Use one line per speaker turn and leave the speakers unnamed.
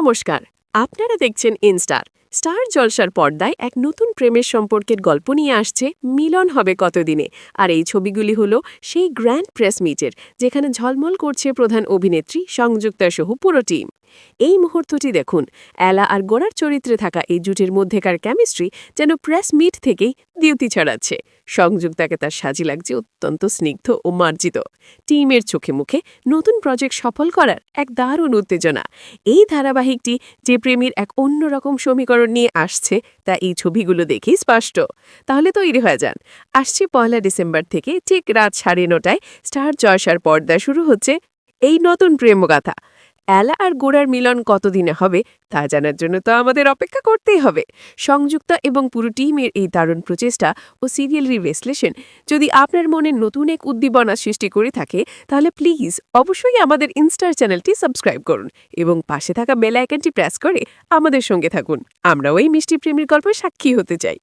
নমস্কার। আপনারা দেখছেন ইনস্টার। স্টার জলসার পর্দায় এক নতুন প্রেমের সম্পর্কের গল্প নিয়ে আসছে মিলন হবে কতদিনে। আর এই ছবিগুলি হলো সেই গ্র্যান্ড প্রেস মিটের, যেখানে ঝলমল করছে প্রধান অভিনেত্রী সংযুক্তা সহ পুরো টিম। এই মুহূর্তটি দেখুন, অ্যালা আর গোড়ার চরিত্রে থাকা এই জুটির মধ্যেকার কেমিস্ট্রি যেন প্রেস মিট থেকেই দ্যুতি ছড়াচ্ছে। সংযুক্তাকে তার সাজি লাগছে অত্যন্ত স্নিগ্ধ ও মার্জিত। টিমের চোখে মুখে নতুন প্রজেক্ট সফল করার এক দারুণ উত্তেজনা। এই ধারাবাহিকটি যে প্রেমীর এক অন্যরকম সমীকরণ নিয়ে আসছে, তা এই ছবিগুলো দেখেই স্পষ্ট। তাহলে তৈরি হয়ে যান। আসছে পয়লা ডিসেম্বর থেকে ঠিক রাত সাড়ে নটায় স্টার জয়সার পর্দা শুরু হচ্ছে এই নতুন প্রেমগাথা। অ্যালা আর গোড়ার মিলন কতদিনে হবে, তা জানার জন্য তো আমাদের অপেক্ষা করতেই হবে। সংযুক্তা এবং পুরো টিমের এই দারুণ প্রচেষ্টা ও সিরিয়ালের বিশ্লেষণ যদি আপনার মনে নতুন এক উদ্দীপনা সৃষ্টি করে থাকে, তাহলে প্লিজ অবশ্যই আমাদের ইনস্টার চ্যানেলটি সাবস্ক্রাইব করুন এবং পাশে থাকা বেল আইকনটি প্রেস করে আমাদের সঙ্গে থাকুন। আমরাও এই মিষ্টি প্রেমের গল্পের সাক্ষী হতে চাই।